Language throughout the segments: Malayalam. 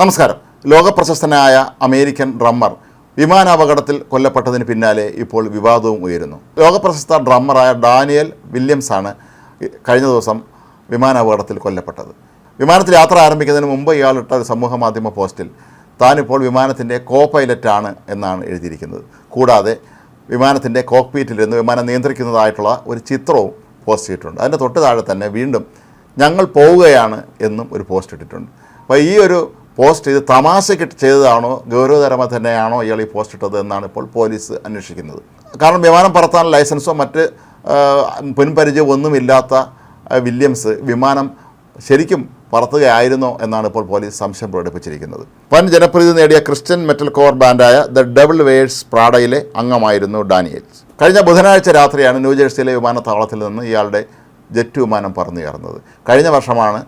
നമസ്കാരം. ലോകപ്രശസ്തനായ അമേരിക്കൻ ഡ്രമ്മർ വിമാനാപകടത്തിൽ കൊല്ലപ്പെട്ടതിന് പിന്നാലെ ഇപ്പോൾ വിവാദവും ഉയരുന്നു. ലോകപ്രശസ്ത ഡ്രമ്മറായ ഡാനിയൽ വില്യംസ് ആണ് കഴിഞ്ഞ ദിവസം വിമാനാപകടത്തിൽ കൊല്ലപ്പെട്ടത്. വിമാനത്തിൽ യാത്ര ആരംഭിക്കുന്നതിന് മുമ്പ് ഇയാളിട്ട ഒരു സമൂഹ മാധ്യമ പോസ്റ്റിൽ താനിപ്പോൾ വിമാനത്തിന്റെ കോ പൈലറ്റാണ് എന്നാണ് എഴുതിയിരിക്കുന്നത്. കൂടാതെ വിമാനത്തിന്റെ നിന്ന് വിമാനം നിയന്ത്രിക്കുന്നതായിട്ടുള്ള ഒരു ചിത്രവും പോസ്റ്റ് ചെയ്തിട്ടുണ്ട്. അതിന്റെ തൊട്ട് താഴെ തന്നെ വീണ്ടും ഞങ്ങൾ പോവുകയാണ് എന്നും ഒരു പോസ്റ്റ് ഇട്ടിട്ടുണ്ട്. അപ്പോൾ ഈ ഒരു പോസ്റ്റ് ഇത് തമാശയ്ക്ക് ചെയ്തതാണോ ഗൗരവതരമായി തന്നെയാണോ ഇയാൾ ഈ പോസ്റ്റ് ഇട്ടത് എന്നാണ് ഇപ്പോൾ പോലീസ് അന്വേഷിക്കുന്നത്. കാരണം വിമാനം പറത്താൻ ലൈസൻസോ മറ്റ് മുൻപരിചയമോ ഒന്നുമില്ലാത്ത വില്യംസ് വിമാനം ശരിക്കും പറത്തുകയായിരുന്നോ എന്നാണ് ഇപ്പോൾ പോലീസ് സംശയം പ്രകടിപ്പിച്ചിരിക്കുന്നത്. വൻ ജനപ്രീതി നേടിയ ക്രിസ്ത്യൻ മെറ്റൽ കോർ ബാൻഡായ ദ ഡബിൾ വേഴ്സ് പ്രാഡയിലെ അംഗമായിരുന്നു ഡാനിയൽസ് കഴിഞ്ഞ ബുധനാഴ്ച രാത്രിയാണ് ന്യൂജേഴ്സിയിലെ വിമാനത്താവളത്തിൽ നിന്ന് ഇയാളുടെ ജെറ്റ് വിമാനം പറന്നു കയറുന്നത് കഴിഞ്ഞ വർഷമാണ്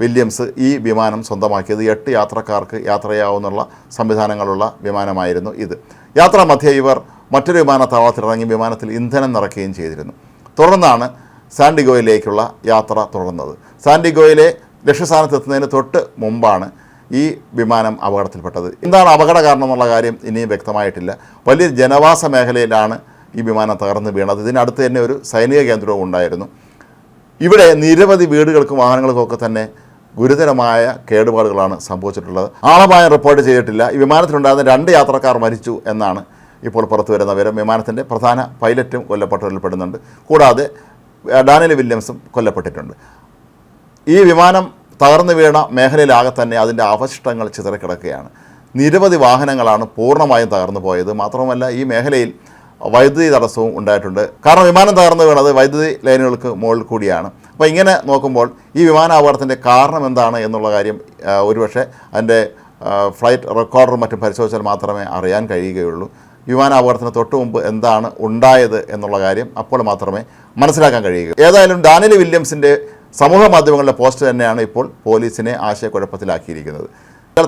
വില്യംസ് ഈ വിമാനം സ്വന്തമാക്കിയത്. എട്ട് യാത്രക്കാർക്ക് യാത്രയാവുന്നുള്ള സംവിധാനങ്ങളുള്ള വിമാനമായിരുന്നു ഇത്. യാത്രാ മധ്യേ ഇവർ മറ്റൊരു വിമാനത്താവളത്തിൽ ഇറങ്ങി വിമാനത്തിൽ ഇന്ധനം നിറയ്ക്കുകയും ചെയ്തിരുന്നു. തുടർന്നാണ് സാൻഡിഗോയിലേക്കുള്ള യാത്ര തുടർന്നത്. സാൻഡിഗോയിലെ ലക്ഷ്യസ്ഥാനത്ത് എത്തുന്നതിന് തൊട്ട് മുമ്പാണ് ഈ വിമാനം അപകടത്തിൽപ്പെട്ടത്. എന്താണ് അപകട കാരണം എന്നുള്ള കാര്യം ഇനിയും വ്യക്തമായിട്ടില്ല. വലിയ ജനവാസ മേഖലയിലാണ് ഈ വിമാനം തകർന്ന് വീണത്. ഇതിനടുത്ത് തന്നെ ഒരു സൈനിക കേന്ദ്രവും ഉണ്ടായിരുന്നു. ഇവിടെ നിരവധി വീടുകൾക്കും വാഹനങ്ങൾക്കും ഒക്കെ തന്നെ ഗുരുതരമായ കേടുപാടുകളാണ് സംഭവിച്ചിട്ടുള്ളത്. ആളപായം റിപ്പോർട്ട് ചെയ്തിട്ടില്ല. ഈ വിമാനത്തിലുണ്ടായിരുന്ന രണ്ട് യാത്രക്കാർ മരിച്ചു എന്നാണ് ഇപ്പോൾ പുറത്തു വരുന്ന വിവരം. വിമാനത്തിന്റെ പ്രധാന പൈലറ്റും കൊല്ലപ്പെട്ടവരിൽപ്പെടുന്നുണ്ട് കൂടാതെ ഡാനിയൽ വില്യംസും കൊല്ലപ്പെട്ടിട്ടുണ്ട്. ഈ വിമാനം തകർന്നു വീണ മേഖലയിലാകെ തന്നെ അതിന്റെ അവശിഷ്ടങ്ങൾ ചിതറിക്കിടക്കുകയാണ്. നിരവധി വാഹനങ്ങളാണ് പൂർണമായും തകർന്നു പോയത്. മാത്രമല്ല ഈ മേഖലയിൽ വൈദ്യുതി തടസ്സവും ഉണ്ടായിട്ടുണ്ട്. കാരണം വിമാനം തകർന്നു വീണത് വൈദ്യുതി ലൈനുകൾക്ക് മുകളിൽ കൂടിയാണ്. അപ്പോൾ ഇങ്ങനെ നോക്കുമ്പോൾ ഈ വിമാനാപകടത്തിന്റെ കാരണം എന്താണ് എന്നുള്ള കാര്യം ഒരുപക്ഷെ അതിന്റെ ഫ്ലൈറ്റ് റെക്കോർഡറും മറ്റും പരിശോധിച്ചാൽ മാത്രമേ അറിയാൻ കഴിയുകയുള്ളൂ. വിമാനാപകടത്തിന് തൊട്ട് മുമ്പ് എന്താണ് ഉണ്ടായത് എന്നുള്ള കാര്യം അപ്പോൾ മാത്രമേ മനസ്സിലാക്കാൻ കഴിയുക ഏതായാലും ഡാനിയൽ വില്യംസിന്റെ സമൂഹ മാധ്യമങ്ങളിലെ പോസ്റ്റ് തന്നെയാണ് ഇപ്പോൾ പോലീസിനെ ആശയക്കുഴപ്പത്തിലാക്കിയിരിക്കുന്നത്.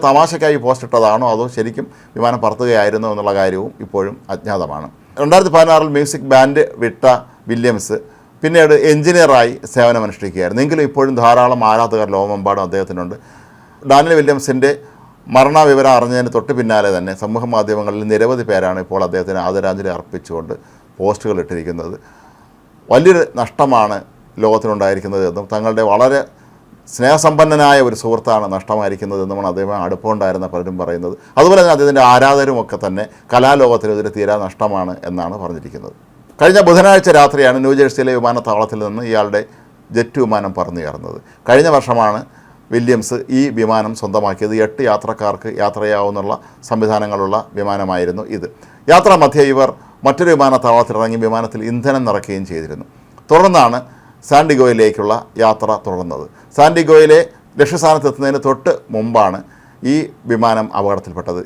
തമാശയ്ക്കായി പോസ്റ്റ് ഇട്ടതാണോ അതോ ശരിക്കും വിമാനം പറത്തുകയായിരുന്നോ എന്നുള്ള കാര്യവും ഇപ്പോഴും അജ്ഞാതമാണ്. രണ്ടായിരത്തി പതിനാറിൽ മ്യൂസിക് ബാൻഡ് വിട്ട വില്യംസ് പിന്നീട് എഞ്ചിനീയറായി സേവനമനുഷ്ഠിക്കുകയായിരുന്നു എങ്കിലും ഇപ്പോഴും ധാരാളം ആരാധകർ ലോകമെമ്പാടും അദ്ദേഹത്തിനുണ്ട്. ഡാനിയൽ വില്യംസിന്റെ മരണവിവരം അറിഞ്ഞതിന് തൊട്ട് പിന്നാലെ തന്നെ സമൂഹ മാധ്യമങ്ങളിൽ നിരവധി പേരാണ് ഇപ്പോൾ അദ്ദേഹത്തിന് ആദരാഞ്ജലി അർപ്പിച്ചുകൊണ്ട് പോസ്റ്റുകൾ ഇട്ടിരിക്കുന്നത്. വലിയൊരു നഷ്ടമാണ് ലോകത്തിനുണ്ടായിരിക്കുന്നത് എന്നും തങ്ങളുടെ വളരെ സ്നേഹസമ്പന്നനായ ഒരു സുഹൃത്താണ് നഷ്ടമായിരിക്കുന്നത് എന്നുമാണ് അദ്ദേഹം അടുപ്പമുണ്ടായിരുന്ന പലരും പറയുന്നത്. അതുപോലെ തന്നെ അദ്ദേഹത്തിന്റെ ആരാധകരും ഒക്കെ തന്നെ കലാലോകത്തിൽ ഇതൊരു തീരാ നഷ്ടമാണ് എന്നാണ് പറഞ്ഞിരിക്കുന്നത്. കഴിഞ്ഞ ബുധനാഴ്ച രാത്രിയാണ് ന്യൂജേഴ്സിയിലെ വിമാനത്താവളത്തിൽ നിന്ന് ഇയാളുടെ ജെറ്റ് വിമാനം പറന്നുയർന്നത് കഴിഞ്ഞ വർഷമാണ് വില്യംസ് ഈ വിമാനം സ്വന്തമാക്കിയത്. എട്ട് യാത്രക്കാർക്ക് യാത്രയാവുന്നുള്ള സംവിധാനങ്ങളുള്ള വിമാനമായിരുന്നു ഇത്. യാത്രാ മധ്യേ ഇവർ മറ്റൊരു വിമാനത്താവളത്തിൽ ഇറങ്ങി വിമാനത്തിൽ ഇന്ധനം നിറയ്ക്കുകയും ചെയ്തിരുന്നു. തുടർന്നാണ് സാൻഡിഗോയിലേക്കുള്ള യാത്ര തുടർന്നത് സാൻഡിഗോയിലെ ലക്ഷ്യസ്ഥാനത്തെത്തുന്നതിന് തൊട്ട് മുമ്പാണ് ഈ വിമാനം അപകടത്തിൽപ്പെട്ടത്.